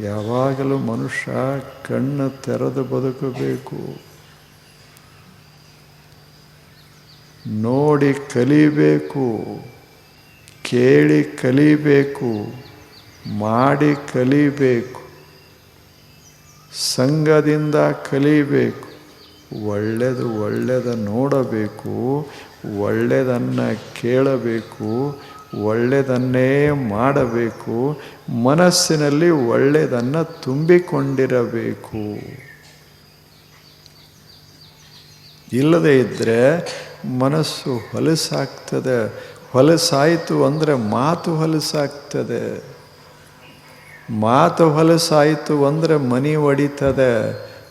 ಯಾವಾಗಲೂ ಮನುಷ್ಯ ಕಣ್ಣು ತೆರೆದು ಬದುಕಬೇಕು. ನೋಡಿ ಕಲಿಬೇಕು, ಕೇಳಿ ಕಲಿಬೇಕು, ಮಾಡಿ ಕಲಿಬೇಕು, ಸಂಘದಿಂದ ಕಲಿಬೇಕು. ಒಳ್ಳೆಯದು ಒಳ್ಳೆಯದ ನೋಡಬೇಕು ಒಳ್ಳೆಯದನ್ನು ಕೇಳಬೇಕು ಒಳ್ಳೆಯದನ್ನೇ ಮಾಡಬೇಕು, ಮನಸ್ಸಿನಲ್ಲಿ ಒಳ್ಳೆಯದನ್ನು ತುಂಬಿಕೊಂಡಿರಬೇಕು. ಇಲ್ಲದೇ ಇದ್ದರೆ ಮನಸ್ಸು ಹೊಲಸಾಗ್ತದೆ. ಹೊಲಸಾಯಿತು ಅಂದರೆ ಮಾತು ಹೊಲಸಾಗ್ತದೆ. ಮಾತು ಹೊಲಸಾಯಿತು ಅಂದರೆ ಮನಿ ಒಡಿತದೆ.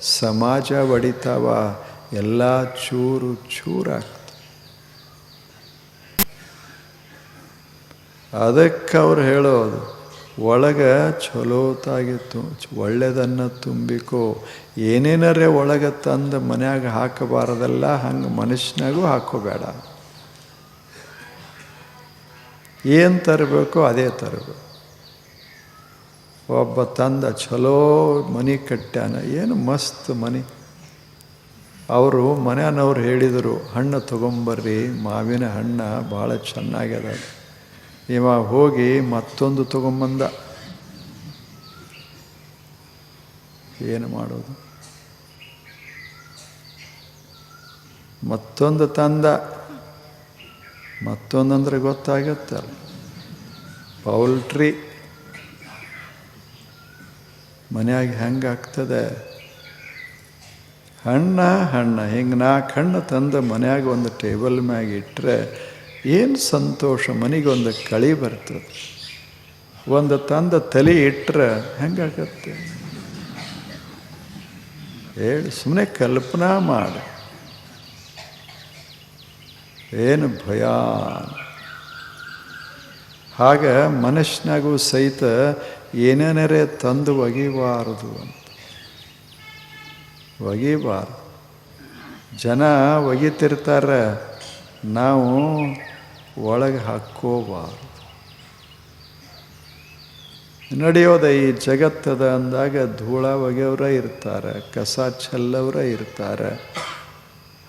ಸಮಾಜ ಒಡಿತಾವ. ಎಲ್ಲ ಚೂರು ಚೂರಾಗ್ತದೆ. ಅದಕ್ಕೆ ಅವ್ರು ಹೇಳೋದು, ಒಳಗೆ ಚಲೋತಾಗಿತ್ತು ಒಳ್ಳೆಯದನ್ನು ತುಂಬಿಕೋ. ಏನೇನರೇ ಒಳಗೆ ತಂದು ಮನ್ಯಾಗ ಹಾಕಬಾರದಲ್ಲ ಹಂಗೆ ಮನುಷ್ಯನಾಗೂ ಹಾಕೋಬೇಡ. ಏನು ತರಬೇಕು ಅದೇ ತರಬೇಕು. ಒಬ್ಬ ತಂದ ಚಲೋ ಮನೆ ಕಟ್ಟ್ಯಾನ, ಏನು ಮಸ್ತ್ ಮನೆ. ಅವರು ಮನೆಯವ್ರು ಹೇಳಿದರು, ಹಣ್ಣು ತೊಗೊಂಬರ್ರಿ, ಮಾವಿನ ಹಣ್ಣು ಭಾಳ ಚೆನ್ನಾಗ್ಯದ. ಇವ ಹೋಗಿ ಮತ್ತೊಂದು ತಗೊಂಬಂದ. ಏನು ಮಾಡೋದು? ಮತ್ತೊಂದು ತಂದ. ಮತ್ತೊಂದಂದ್ರೆ ಗೊತ್ತಾಗತ್ತಲ್ಲ. ಪೌಲ್ಟ್ರಿ ಮನೆಯಾಗ ಹೆಂಗೆ ಆಗ್ತದೆ ಹಣ್ಣ ಹಣ್ಣ. ಹಿಂಗೆ ನಾಲ್ಕು ಹಣ್ಣು ತಂದು ಮನೆಯಾಗ ಒಂದು ಟೇಬಲ್ ಮ್ಯಾಗ ಇಟ್ಟರೆ ಏನು ಸಂತೋಷ? ಮನೆಗೊಂದು ಕಳಿ ಬರ್ತದೆ. ಒಂದು ತಂದ ತಲೆ ಇಟ್ಟರೆ ಹೆಂಗಾಗತ್ತೆ? ಹೇಳಿ ಸುಮ್ಮನೆ ಕಲ್ಪನಾ ಮಾಡಿ. ಏನು ಭಯ? ಹಾಗ ಮನುಷ್ಯನಾಗೂ ಸಹಿತ ಏನೇನರೇ ತಂದು ಒಗಿಬಾರದು ಅಂತ. ಒಗಿಬಾರ್ದು ಜನ ಒಗಿತಿರ್ತಾರೆ. ನಾವು ಒಳಗೆ ಹಾಕ್ಕೋಬಾರ್ದು. ನಡೆಯೋದ ಈ ಜಗತ್ತದ ಅಂದಾಗ ಧೂಳ ಒಗೆಯವರ ಇರ್ತಾರೆ, ಕಸ ಚೆಲ್ಲವರ ಇರ್ತಾರೆ.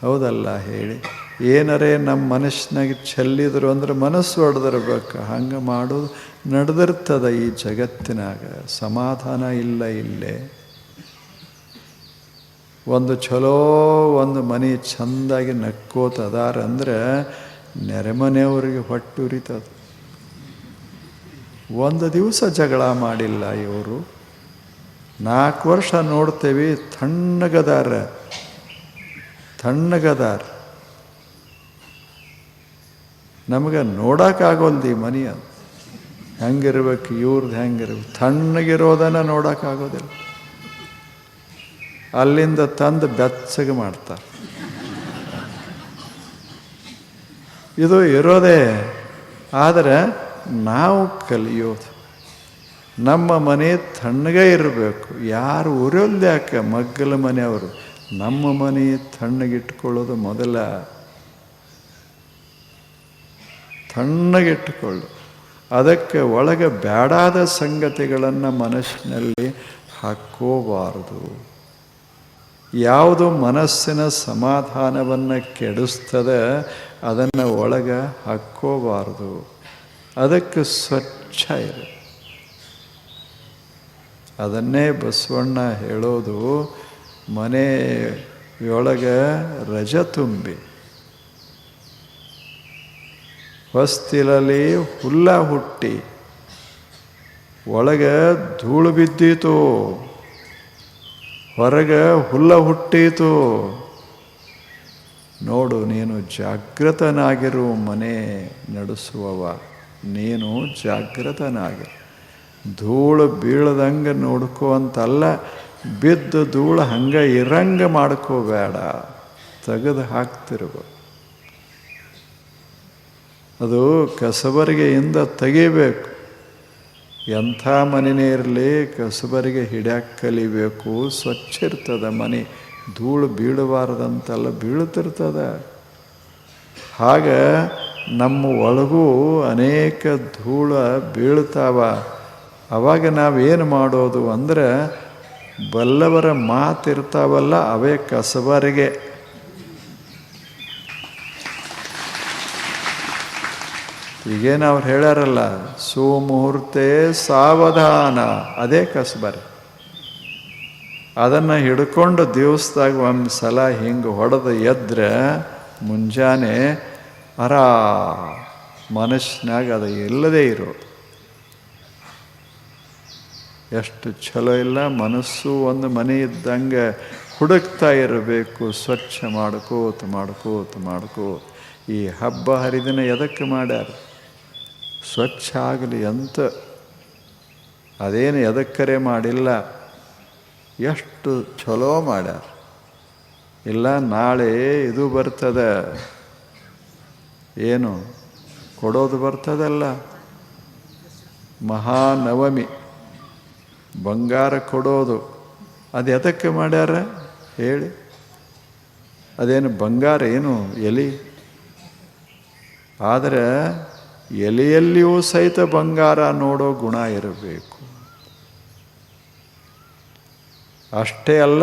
ಹೌದಲ್ಲ ಹೇಳಿ? ಏನರೇ ನಮ್ಮ ಮನಸ್ಸಿನಾಗ ಚೆಲ್ಲಿದ್ರು ಅಂದ್ರೆ ಮನಸ್ಸು ಹೊಡೆದಿರ್ಬೇಕು ಹಂಗೆ ಮಾಡೋದು ನಡೆದಿರ್ತದ ಈ ಜಗತ್ತಿನಾಗ. ಸಮಾಧಾನ ಇಲ್ಲ ಇಲ್ಲೇ. ಒಂದು ಚಲೋ ಒಂದು ಮನೆ ಚೆಂದಾಗಿ ನಕ್ಕೋತದಾರ ಅಂದ್ರೆ ನೆರೆಮನೆಯವ್ರಿಗೆ ಹೊಟ್ಟು ಉರಿತದ. ಒಂದು ದಿವಸ ಜಗಳ ಮಾಡಿಲ್ಲ ಇವರು. ನಾಲ್ಕು ವರ್ಷ ನೋಡ್ತೇವೆ, ತಣ್ಣಗದಾರ ತಣ್ಣಗದಾರ. ನಮಗೆ ನೋಡೋಕ್ಕಾಗೋಲ್ದು ಈ ಮನೆ ಹೆಂಗಿರ್ಬೇಕು ಇವ್ರದ್ದು ಹೆಂಗಿರ್ಬೇಕು. ತಣ್ಣಗಿರೋದನ್ನು ನೋಡೋಕ್ಕಾಗೋದಿಲ್ಲ. ಅಲ್ಲಿಂದ ತಂದು ಬೆಚ್ಚಗೆ ಮಾಡ್ತಾರೆ. ಇದು ಇರೋದೇ. ಆದರೆ ನಾವು ಕಲಿಯೋದು. ನಮ್ಮ ಮನೆ ತಣ್ಣಗೆ ಇರಬೇಕು. ಯಾರು ಉರಿಯೋದೇ ಯಾಕೆ? ಮಗ್ಗಲ ಮನೆಯವರು. ನಮ್ಮ ಮನೆ ತಣ್ಣಗಿಟ್ಕೊಳ್ಳೋದು ಮೊದಲ. ತಣ್ಣಗಿಟ್ಟುಕೊಳ್ಳು ಅದಕ್ಕೆ ಒಳಗೆ ಬೇಡಾದ ಸಂಗತಿಗಳನ್ನು ಮನಸ್ಸಿನಲ್ಲಿ ಹಾಕೋಬಾರದು ಯಾವುದು ಮನಸ್ಸಿನ ಸಮಾಧಾನವನ್ನು ಕೆಡಿಸ್ತದೆ, ಅದನ್ನು ಒಳಗೆ ಹಾಕ್ಕೋಬಾರ್ದು. ಅದಕ್ಕೆ ಸ್ವಚ್ಛ ಇದೆ ಅದನ್ನೇ ಬಸವಣ್ಣ ಹೇಳೋದು, ಮನೆಯೊಳಗೆ ರಜ ತುಂಬಿ. ಹೊಸ್ತಿಲಲ್ಲಿ ಹುಲ್ಲ ಹುಟ್ಟಿ, ಒಳಗೆ ಧೂಳು ಬಿದ್ದೀತು. ಹೊರಗೆ ಹುಲ್ಲ ಹುಟ್ಟೀತು. ನೋಡು, ನೀನು ಜಾಗೃತನಾಗಿರು ಮನೆ ನಡೆಸುವವ. ನೀನು ಜಾಗೃತನಾಗಿ ಧೂಳು ಬೀಳದಂಗೆ ನೋಡ್ಕೋ ಅಂತಲ್ಲ, ಬಿದ್ದು ಧೂಳು ಹಂಗೆ ಇರಂಗೆ ಮಾಡ್ಕೋಬೇಡ ತೆಗೆದು ಹಾಕ್ತಿರ್ಬೇಕು ಅದು ಕಸಬರಿಗೆಯಿಂದ ತೆಗಿಬೇಕು. ಎಂಥ ಮನೆಯೇ ಇರಲಿ ಕಸುಬರಿಗೆ ಹಿಡ್ಯಾಕೆ ಕಲಿಬೇಕು ಸ್ವಚ್ಛ ಇರ್ತದೆ ಮನೆ. ಧೂಳು ಬೀಳಬಾರ್ದಂತೆಲ್ಲ ಬೀಳ್ತಿರ್ತದೆ ಹಾಗೆ ನಮ್ಮ ಒಳಗೂ ಅನೇಕ ಧೂಳು ಬೀಳ್ತಾವ ಅವಾಗ ನಾವೇನು ಮಾಡೋದು ಅಂದರೆ ಬಲ್ಲವರ ಮಾತಿರ್ತಾವಲ್ಲ ಅವೇ ಕಸಬರಿಗೆ. ಈಗೇನು ಅವ್ರು ಹೇಳಾರಲ್ಲ ಸುಮುಹೂರ್ತೆ ಸಾವಧಾನ, ಅದೇ ಕಸ್ಬಾರಿ. ಅದನ್ನು ಹಿಡ್ಕೊಂಡು ದಿವಸದಾಗ ಒಂದು ಸಲ ಹಿಂಗೆ ಹೊಡೆದು ಎದ್ರೆ ಮುಂಜಾನೆ ಅರ ಮನಸ್ಸಿನಾಗ ಅದು ಇಲ್ಲದೇ ಇರೋ. ಎಷ್ಟು ಚಲೋ ಇಲ್ಲ, ಮನಸ್ಸು ಒಂದು ಮನೆ ಇದ್ದಂಗೆ ಹುಡುಕ್ತಾ ಇರಬೇಕು, ಸ್ವಚ್ಛ ಮಾಡ್ಕೋತ ಮಾಡ್ಕೋತ ಮಾಡ್ಕೋ ಈ ಹಬ್ಬ ಹರಿದಿನ ಎದಕ್ಕೆ ಮಾಡ್ಯಾರ? ಸ್ವಚ್ಛ ಆಗಲಿ ಅಂತ ಅದೇನು ಎದಕ್ಕರೆ ಮಾಡಿಲ್ಲ. ಎಷ್ಟು ಚಲೋ ಮಾಡ್ಯಾರ ಇಲ್ಲ, ನಾಳೆ ಇದು ಬರ್ತದೆ. ಏನು? ಕೊಡೋದು ಬರ್ತದಲ್ಲ. ಮಹಾನವಮಿ. ಬಂಗಾರ ಕೊಡೋದು. ಅದು ಎದಕ್ಕೆ ಮಾಡ್ಯಾರ? ಹೇಳಿ. ಅದೇನು ಬಂಗಾರ ಏನು ಎಲಿ? ಆದರೆ ಎಲೆಯಲ್ಲಿಯೂ ಸಹಿತ ಬಂಗಾರ ನೋಡೋ ಗುಣ ಇರಬೇಕು. ಅಷ್ಟೇ ಅಲ್ಲ,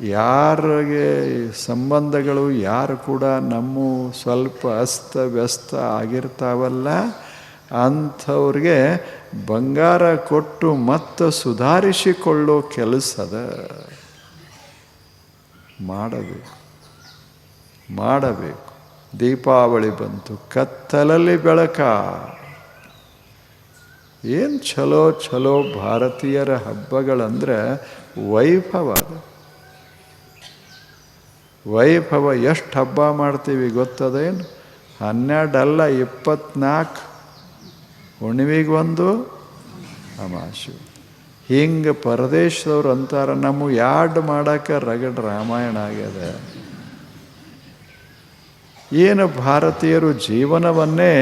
ಯಾರಿಗೆ ಸಂಬಂಧಗಳು ಯಾರು ಕೂಡ ನಮ್ಮ ಸ್ವಲ್ಪ ಅಸ್ತವ್ಯಸ್ತ ಆಗಿರ್ತಾವಲ್ಲ, ಅಂಥವ್ರಿಗೆ ಬಂಗಾರ ಕೊಟ್ಟು ಮತ್ತೆ ಸುಧಾರಿಸಿಕೊಳ್ಳೋ ಕೆಲಸದ ಮಾಡಬೇಕು. ಮಾಡಬೇಕು. ದೀಪಾವಳಿ ಬಂತು, ಕತ್ತಲಲ್ಲಿ ಬೆಳಕ. ಏನು ಚಲೋ ಚಲೋ ಭಾರತೀಯರ ಹಬ್ಬಗಳಂದ್ರೆ ವೈಭವ ವೈಭವ, ಎಷ್ಟು ಹಬ್ಬ ಮಾಡ್ತೀವಿ ಗೊತ್ತದೇನು? ಹನ್ನೆರಡಲ್ಲ ಇಪ್ಪತ್ನಾಲ್ಕು ಹುಣ್ಣಿಮೆಗೊಂದು ಅಮಾಶು. ಹಿಂಗೆ ಪರದೇಶದವ್ರು ಅಂತಾರೆ ನಮಗೆ ಯಾಡ್ ಮಾಡೋಕೆ ರಗಡ್ ರಾಮಾಯಣ ಆಗ್ಯದ. ಏನು ಭಾರತೀಯರು ಜೀವನವನ್ನೇ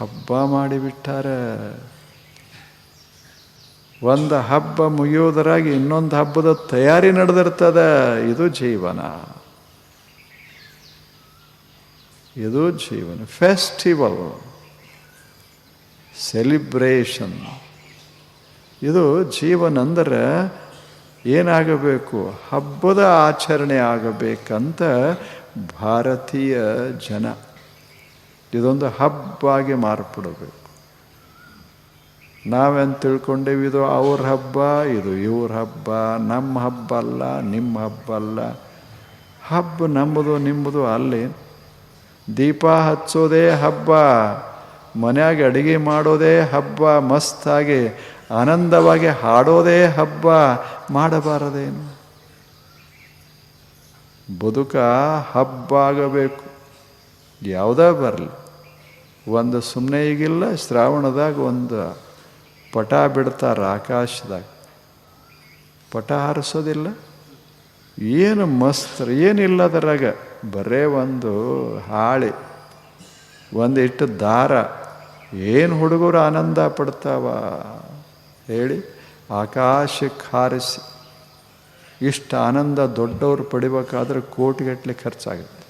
ಹಬ್ಬ ಮಾಡಿಬಿಟ್ಟಾರೆ? ಒಂದು ಹಬ್ಬ ಮುಗಿಯೋದರಾಗಿ ಇನ್ನೊಂದು ಹಬ್ಬದ ತಯಾರಿ ನಡೆದಿರ್ತದ. ಇದು ಜೀವನ. ಇದು ಜೀವನ. ಫೆಸ್ಟಿವಲ್ ಸೆಲಿಬ್ರೇಷನ್ ಇದು ಜೀವನ ಅಂದರೆ ಏನಾಗಬೇಕು? ಹಬ್ಬದ ಆಚರಣೆ ಆಗಬೇಕಂತ ಭಾರತೀಯ ಜನ. ಇದೊಂದು ಹಬ್ಬಾಗಿ ಮಾರ್ಪಡಬೇಕು. ನಾವೇನು ತಿಳ್ಕೊಂಡೇವಿ, ಇದು ಅವ್ರ ಹಬ್ಬ, ಇದು ಇವ್ರ ಹಬ್ಬ, ನಮ್ಮ ಹಬ್ಬ ಅಲ್ಲ, ನಿಮ್ಮ ಹಬ್ಬ ಅಲ್ಲ. ಹಬ್ಬ ನಮ್ಮದು, ನಿಮ್ಮದು ಅಲ್ಲಿ. ದೀಪ ಹಚ್ಚೋದೇ ಹಬ್ಬ, ಮನ್ಯಾಗ ಅಡುಗೆ ಮಾಡೋದೇ ಹಬ್ಬ, ಮಸ್ತಾಗಿ ಆನಂದವಾಗಿ ಹಾಡೋದೇ ಹಬ್ಬ, ಮಾಡಬಾರದೇನು? ಬದುಕ ಹಬ್ಬ ಆಗಬೇಕು ಯಾವುದೇ ಬರಲಿ. ಒಂದು ಸುಮ್ಮನೆ ಈಗಿಲ್ಲ, ಶ್ರಾವಣದಾಗ ಒಂದು ಪಟ ಬಿಡ್ತಾರೆ ಆಕಾಶದಾಗ. ಪಟ ಹಾರಿಸೋದಿಲ್ಲ. ಏನು ಮಸ್ತ್ ಏನಿಲ್ಲ ಅದರಾಗ ಬರೇ ಒಂದು ಹಾಳೆ, ಒಂದು ಇಟ್ಟು ದಾರ. ಏನು ಹುಡುಗರು ಆನಂದ ಪಡ್ತಾವ ಹೇಳಿ? ಆಕಾಶಕ್ಕೆ ಹಾರಿಸಿ. ಇಷ್ಟು ಆನಂದ ದೊಡ್ಡವರು ಪಡಿಬೇಕಾದ್ರೆ ಕೋಟಿಗಟ್ಟಲೆ ಖರ್ಚಾಗುತ್ತೆ.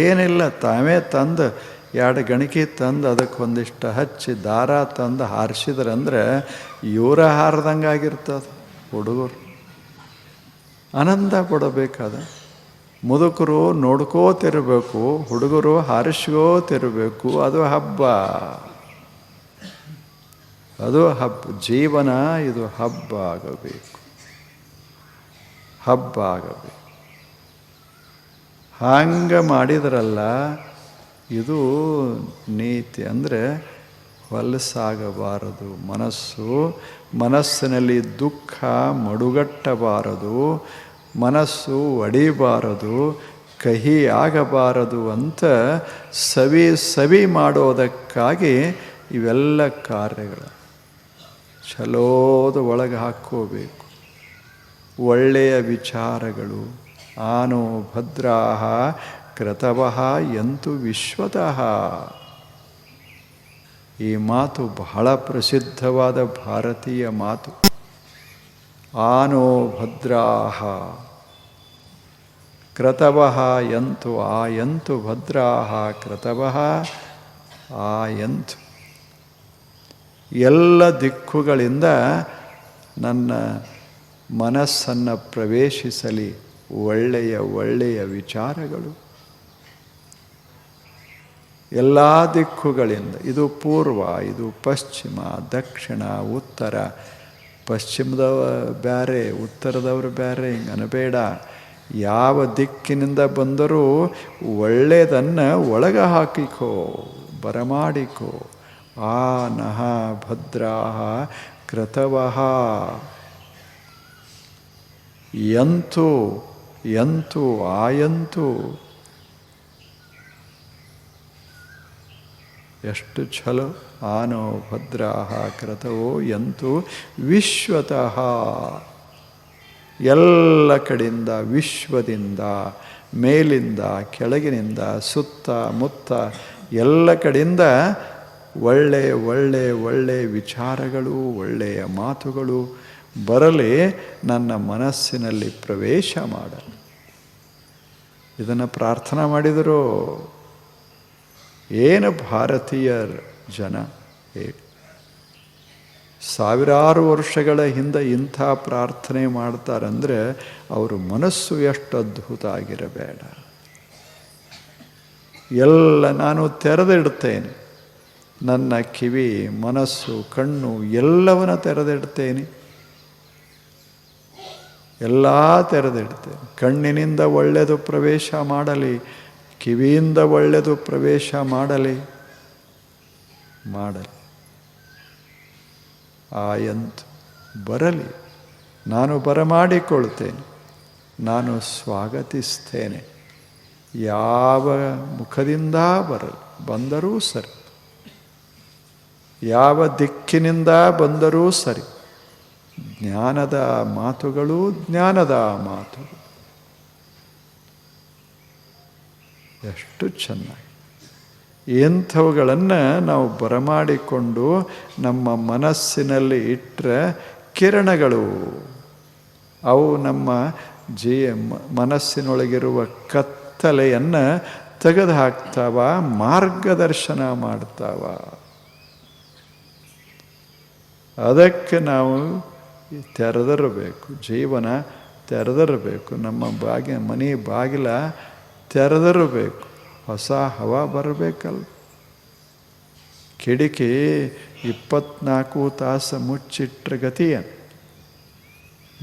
ಏನಿಲ್ಲ, ತಾವೇ ತಂದು, ಎರಡು ಗಣಿಕೆ ತಂದು ಅದಕ್ಕೆ ಒಂದಿಷ್ಟು ಹಚ್ಚಿ ದಾರ ತಂದು ಹಾರಿಸಿದ್ರಂದ್ರೆ ಇವರ ಹಾರ್ದಂಗೆ ಆಗಿರ್ತದೆ ಹುಡುಗರು. ಆನಂದ ಪಡಬೇಕಾದ. ಮುದುಕರು ನೋಡ್ಕೋತಿರಬೇಕು, ಹುಡುಗರು ಹಾರಿಸ್ಕೋತಿರಬೇಕು, ಅದು ಹಬ್ಬ. ಅದು ಹಬ್ಬ ಜೀವನ ಇದು ಹಬ್ಬ ಆಗಬೇಕು ಹಬ್ಬ ಆಗಬೇಕು ಹಂಗೆ ಮಾಡಿದ್ರಲ್ಲ, ಇದು ನೀತಿ ಅಂದರೆ ಹೊಲಸಾಗಬಾರದು, ಮನಸ್ಸು, ಮನಸ್ಸಿನಲ್ಲಿ ದುಃಖ ಮಡುಗಟ್ಟಬಾರದು, ಮನಸ್ಸು ಒಡಿಬಾರದು, ಕಹಿ ಆಗಬಾರದು ಅಂತ ಸವಿ ಸವಿ ಮಾಡೋದಕ್ಕಾಗಿ ಇವೆಲ್ಲ ಕಾರ್ಯಗಳು. ಚಲೋದ ಒಳಗೆ ಹಾಕ್ಕೋಬೇಕು. ಒಳ್ಳೆಯ ವಿಚಾರಗಳು, ಆನೋ ಭದ್ರಾಹ ಕೃತವಹ ಎಂತು ವಿಶ್ವತಃ. ಈ ಮಾತು ಬಹಳ ಪ್ರಸಿದ್ಧವಾದ ಭಾರತೀಯ ಮಾತು. ಆನೋ ಭದ್ರಾಹ ಕೃತವಹ ಎಂತು ಆ ಎಂತು ಭದ್ರಾಹ ಕೃತವಹ ಆ ಎಂತು ಎಲ್ಲ ದಿಕ್ಕುಗಳಿಂದ ನನ್ನ ಮನಸ್ಸನ್ನು ಪ್ರವೇಶಿಸಲಿ. ಒಳ್ಳೆಯ ಒಳ್ಳೆಯ ವಿಚಾರಗಳು. ಎಲ್ಲ ದಿಕ್ಕುಗಳಿಂದ, ಇದು ಪೂರ್ವ, ಇದು ಪಶ್ಚಿಮ, ದಕ್ಷಿಣ, ಉತ್ತರ. ಪಶ್ಚಿಮದವ ಬ್ಯಾರೆ, ಉತ್ತರದವರು ಬ್ಯಾರೆ, ಹಿಂಗೆ ಅನಬೇಡ. ಯಾವ ದಿಕ್ಕಿನಿಂದ ಬಂದರೂ ಒಳ್ಳೆಯದನ್ನು ಒಳಗೆ ಹಾಕಿಕೋ, ಬರಮಾಡಿಕೋ. ಆ ನಹ ಭದ್ರಾಹ ಕ್ರತವಃ ಯಂತು ಎಂತು, ಆಯಂತು. ಎಷ್ಟು ಛಲೋ, ಆನೋ ಭದ್ರಾಹ ಕ್ರತವೋ ಯಂತು ವಿಶ್ವತಃ. ಎಲ್ಲ ಕಡೆಯಿಂದ, ವಿಶ್ವದಿಂದ, ಮೇಲಿಂದ, ಕೆಳಗಿನಿಂದ, ಸುತ್ತ ಮುತ್ತ, ಎಲ್ಲ ಕಡೆಯಿಂದ ಒಳ್ಳೆ ಒಳ್ಳೆ ಒಳ್ಳೆ ವಿಚಾರಗಳು, ಒಳ್ಳೆಯ ಮಾತುಗಳು ಬರಲಿ ನನ್ನ ಮನಸ್ಸಿನಲ್ಲಿ ಪ್ರವೇಶ ಮಾಡಲು. ಇದನ್ನು ಪ್ರಾರ್ಥನಾ ಮಾಡಿದರು? ಏನು ಭಾರತೀಯ ಜನ? ಹೇಳಿ ಸಾವಿರಾರು ವರ್ಷಗಳ ಹಿಂದೆ ಇಂಥ ಪ್ರಾರ್ಥನೆ ಮಾಡ್ತಾರಂದರೆ ಅವರ ಮನಸ್ಸು ಎಷ್ಟು ಅದ್ಭುತ ಆಗಿರಬೇಡ ಎಲ್ಲ ನಾನು ತೆರೆದಿಡ್ತೇನೆ. ನನ್ನ ಕಿವಿ, ಮನಸ್ಸು, ಕಣ್ಣು ಎಲ್ಲವನ್ನ ತೆರೆದಿಡ್ತೇನೆ. ಎಲ್ಲ ತೆರೆದಿಡ್ತೇನೆ. ಕಣ್ಣಿನಿಂದ ಒಳ್ಳೆಯದು ಪ್ರವೇಶ ಮಾಡಲಿ, ಕಿವಿಯಿಂದ ಒಳ್ಳೆಯದು ಪ್ರವೇಶ ಮಾಡಲಿ ಮಾಡಲಿ. ಆಯಂತು ಬರಲಿ, ನಾನು ಬರಮಾಡಿಕೊಳ್ತೇನೆ ನಾನು ಸ್ವಾಗತಿಸ್ತೇನೆ. ಯಾವ ಮುಖದಿಂದ ಬರಲಿ, ಬಂದರೂ ಸರಿ. ಯಾವ ದಿಕ್ಕಿನಿಂದ ಬಂದರೂ ಸರಿ. ಜ್ಞಾನದ ಮಾತುಗಳು ಜ್ಞಾನದ ಮಾತುಗಳು. ಎಷ್ಟು ಚೆನ್ನಾಗಿ. ಎಂಥವುಗಳನ್ನು ನಾವು ಬರಮಾಡಿಕೊಂಡು ನಮ್ಮ ಮನಸ್ಸಿನಲ್ಲಿ ಇಟ್ಟರೆ ಕಿರಣಗಳು. ಅವು ನಮ್ಮ ಜೀ ಮನಸ್ಸಿನೊಳಗಿರುವ ಕತ್ತಲೆಯನ್ನು ತೆಗೆದು ಹಾಕ್ತಾವ ಮಾರ್ಗದರ್ಶನ ಮಾಡ್ತಾವ. ಅದಕ್ಕೆ ನಾವು ತೆರೆದಿರಬೇಕು. ಜೀವನ ತೆರೆದಿರಬೇಕು. ನಮ್ಮ ಬಾಗಿ ಮನೆ ಬಾಗಿಲ ತೆರೆದಿರಬೇಕು. ಹೊಸ ಹವಾ ಬರಬೇಕಲ್ಲ. ಕಿಡಿಕಿ ಇಪ್ಪತ್ನಾಲ್ಕು ತಾಸು ಮುಚ್ಚಿಟ್ರ ಗತಿಯ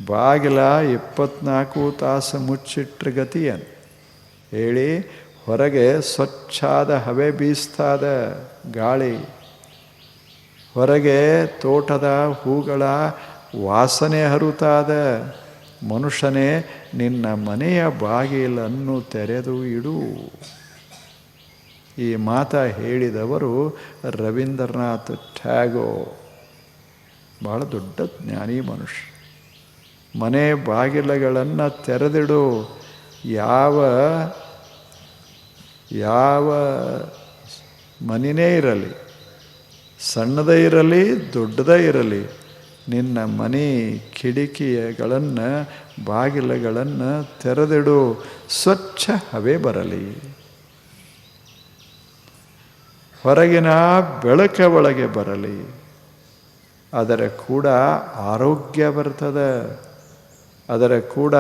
ಬಾಗಿಲ ಇಪ್ಪತ್ನಾಲ್ಕು ತಾಸು ಮುಚ್ಚಿಟ್ರ ಗತಿಯ ಹೇಳಿ, ಹೊರಗೆ ಸ್ವಚ್ಛಾದ ಹವೆ ಬೀಸ್ತಾದ ಗಾಳಿ. ಹೊರಗೆ ತೋಟದ ಹೂಗಳ ವಾಸನೆ ಹರುತಾದ. ಮನುಷ್ಯನೇ, ನಿನ್ನ ಮನೆಯ ಬಾಗಿಲನ್ನು ತೆರೆದು ಇಡು. ಈ ಮಾತ ಹೇಳಿದವರು ರವೀಂದ್ರನಾಥ್ ಟ್ಯಾಗೋ ಬಹಳ ದೊಡ್ಡ ಜ್ಞಾನಿ ಮನುಷ್ಯ. ಮನೆ ಬಾಗಿಲುಗಳನ್ನು ತೆರೆದಿಡು. ಯಾವ ಯಾವ ಮನೆಯೇ ಇರಲಿ. ಸಣ್ಣದೇ ಇರಲಿ, ದೊಡ್ಡದೇ ಇರಲಿ, ನಿನ್ನ ಮನೆ ಕಿಡಿಕಿಗಳನ್ನು ಬಾಗಿಲುಗಳನ್ನು ತೆರೆದಿಡು, ಸ್ವಚ್ಛ ಹವೆ ಬರಲಿ. ಹೊರಗಿನ ಬೆಳಕ ಒಳಗೆ ಬರಲಿ. ಅದರ ಕೂಡ ಆರೋಗ್ಯ ಬರ್ತದೆ. ಅದರ ಕೂಡ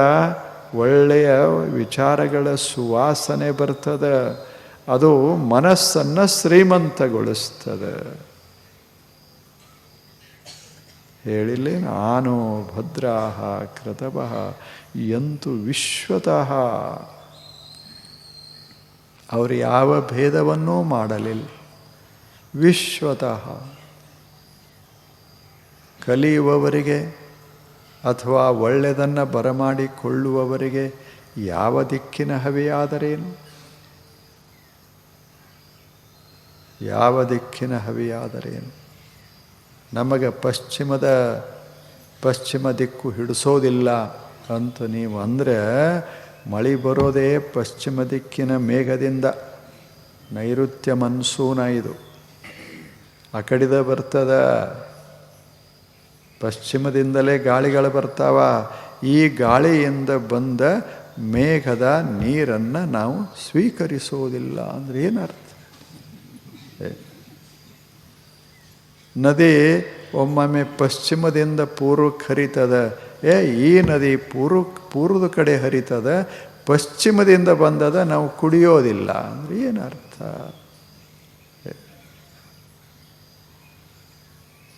ಒಳ್ಳೆಯ ವಿಚಾರಗಳ ಸುವಾಸನೆ ಬರ್ತದೆ. ಅದು ಮನಸ್ಸನ್ನು ಶ್ರೀಮಂತಗೊಳಿಸ್ತದೆ. ಹೇಳಿಲ್ಲ ನಾನು ಭದ್ರಾಹ ಕೃತವಃ ಎಂತು ವಿಶ್ವತಃ ಅವರು ಯಾವ ಭೇದವನ್ನೂ ಮಾಡಲಿಲ್ಲ. ವಿಶ್ವತಃ. ಕಲಿಯುವವರಿಗೆ ಅಥವಾ ಒಳ್ಳೆಯದನ್ನು ಬರಮಾಡಿಕೊಳ್ಳುವವರಿಗೆ ಯಾವ ದಿಕ್ಕಿನ ಹವೆಯಾದರೇನು? ಯಾವ ದಿಕ್ಕಿನ ಹವೆಯಾದರೇನು? ನಮಗೆ ಪಶ್ಚಿಮದ, ಪಶ್ಚಿಮ ದಿಕ್ಕು ಹಿಡಿಸೋದಿಲ್ಲ ಅಂತ ನೀವು ಅಂದರೆ, ಮಳೆ ಬರೋದೇ ಪಶ್ಚಿಮ ದಿಕ್ಕಿನ ಮೇಘದಿಂದ. ನೈಋತ್ಯ ಮನ್ಸೂನ ಇದು ಆ ಕಡಿದ ಬರ್ತದ. ಪಶ್ಚಿಮದಿಂದಲೇ ಗಾಳಿಗಳು ಬರ್ತಾವ. ಈ ಗಾಳಿಯಿಂದ ಬಂದ ಮೇಘದ ನೀರನ್ನು ನಾವು ಸ್ವೀಕರಿಸೋದಿಲ್ಲ ಅಂದರೆ ಏನರ್ಥ? ನದಿ ಒಮ್ಮೊಮ್ಮೆ ಪಶ್ಚಿಮದಿಂದ ಪೂರ್ವಕ್ಕೆ ಹರಿತದ. ಏ, ಈ ನದಿ ಪೂರ್ವ ಪೂರ್ವದ ಕಡೆ ಹರಿತದ, ಪಶ್ಚಿಮದಿಂದ ಬಂದದ ನಾವು ಕುಡಿಯೋದಿಲ್ಲ ಅಂದ್ರೆ ಏನರ್ಥ?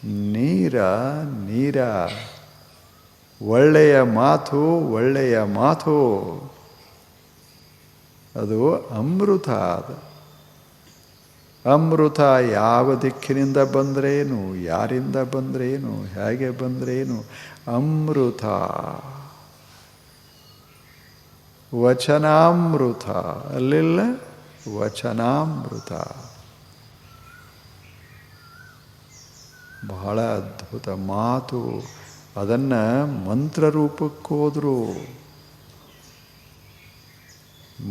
ನೀರ ನೀರ, ಒಳ್ಳೆಯ ಮಾತು ಒಳ್ಳೆಯ ಮಾತು. ಅದು ಅಮೃತ ಅದು. ಅಮೃತ ಯಾವ ದಿಕ್ಕಿನಿಂದ ಬಂದ್ರೇನು, ಯಾರಿಂದ ಬಂದ್ರೇನು, ಹೇಗೆ ಬಂದ್ರೇನು, ಅಮೃತ. ವಚನಾಮೃತ, ಅಲ್ಲಿಲ್ಲ, ವಚನಾಮೃತ. ಬಹಳ ಅದ್ಭುತ ಮಾತು. ಅದನ್ನು ಮಂತ್ರರೂಪಕ್ಕೆ ಹೋದರು.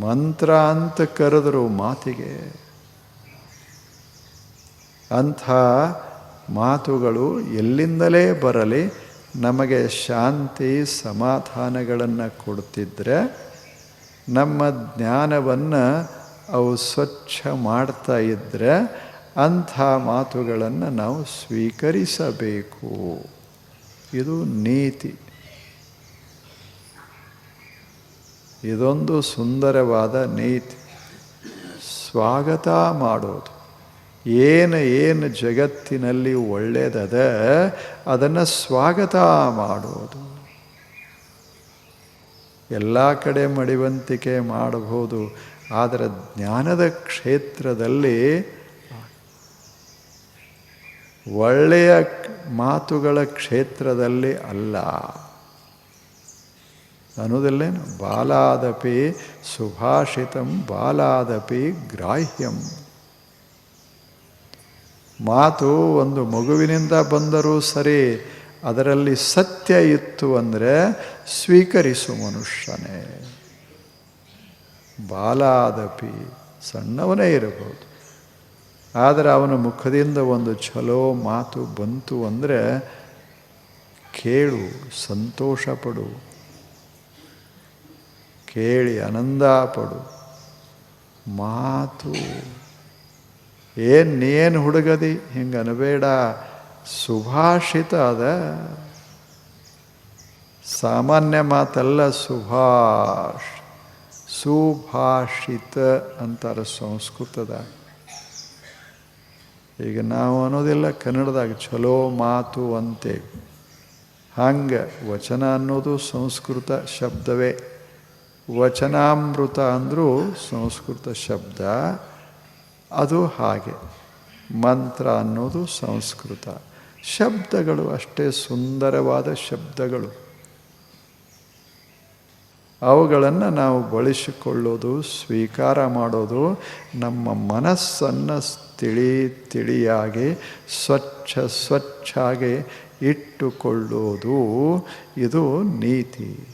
ಮಂತ್ರ ಅಂತ ಕರೆದರು ಮಾತಿಗೆ. ಅಂಥ ಮಾತುಗಳು ಎಲ್ಲಿಂದಲೇ ಬರಲಿ ನಮಗೆ ಶಾಂತಿ ಸಮಾಧಾನಗಳನ್ನು ಕೊಡ್ತಿದ್ರೆ ನಮ್ಮ ಜ್ಞಾನವನ್ನು ಅವು ಸ್ವಚ್ಛ ಮಾಡ್ತಾ ಇದ್ದರೆ ಅಂಥ ಮಾತುಗಳನ್ನು ನಾವು ಸ್ವೀಕರಿಸಬೇಕು. ಇದು ನೀತಿ. ಇದೊಂದು ಸುಂದರವಾದ ನೀತಿ. ಸ್ವಾಗತ ಮಾಡೋದು. ಏನು ಏನು ಜಗತ್ತಿನಲ್ಲಿ ಒಳ್ಳೆಯದದ ಅದನ್ನು ಸ್ವಾಗತ ಮಾಡೋದು. ಎಲ್ಲ ಕಡೆ ಮಡಿವಂತಿಕೆ ಮಾಡಬಹುದು, ಆದರೆ ಜ್ಞಾನದ ಕ್ಷೇತ್ರದಲ್ಲಿ ಒಳ್ಳೆಯ ಮಾತುಗಳ ಕ್ಷೇತ್ರದಲ್ಲಿ ಅಲ್ಲ. ಅನ್ನೋದಲ್ಲೇನು? ಬಾಲಾದಪಿ ಸುಭಾಷಿತಂ ಬಾಲಾದಪಿ ಗ್ರಾಹ್ಯಂ. ಮಾತು ಒಂದು ಮಗುವಿನಿಂದ ಬಂದರೂ ಸರಿ, ಅದರಲ್ಲಿ ಸತ್ಯ ಇತ್ತು ಅಂದರೆ ಸ್ವೀಕರಿಸು ಮನುಷ್ಯನೇ. ಬಾಲಾದಪಿ ಸಣ್ಣವನೇ ಇರಬಹುದು. ಆದರೆ ಅವನ ಮುಖದಿಂದ ಒಂದು ಛಲೋ ಮಾತು ಬಂತು ಅಂದರೆ ಕೇಳು ಸಂತೋಷ ಪಡು ಕೇಳಿ ಆನಂದ ಪಡು. ಮಾತು ಏನು ಏನು ಹುಡುಗದಿ? ಹಿಂಗೆ ಅನಬೇಡ. ಸುಭಾಷಿತ ಅದ. ಸಾಮಾನ್ಯ ಮಾತಲ್ಲ ಸುಭಾಷ್, ಸುಭಾಷಿತ ಅಂತಾರೆ ಸಂಸ್ಕೃತದ. ಈಗ ನಾವು ಅನ್ನೋದಿಲ್ಲ, ಕನ್ನಡದಾಗ ಚಲೋ ಮಾತು ಅಂತೇವೆ ಹಂಗೆ ವಚನ ಅನ್ನೋದು ಸಂಸ್ಕೃತ ಶಬ್ದವೇ. ವಚನಾಮೃತ ಅಂದರೂ ಸಂಸ್ಕೃತ ಶಬ್ದ. ಅದು ಹಾಗೆ. ಮಂತ್ರ ಅನ್ನೋದು ಸಂಸ್ಕೃತ. ಶಬ್ದಗಳು ಅಷ್ಟೇ ಸುಂದರವಾದ ಶಬ್ದಗಳು. ಅವುಗಳನ್ನು ನಾವು ಬಳಸಿಕೊಳ್ಳೋದು, ಸ್ವೀಕಾರ ಮಾಡೋದು, ನಮ್ಮ ಮನಸ್ಸನ್ನು ತಿಳಿ, ತಿಳಿಯಾಗಿ, ಸ್ವಚ್ಛ, ಸ್ವಚ್ಛಾಗಿ ಇಟ್ಟುಕೊಳ್ಳೋದು. ಇದು ನೀತಿ.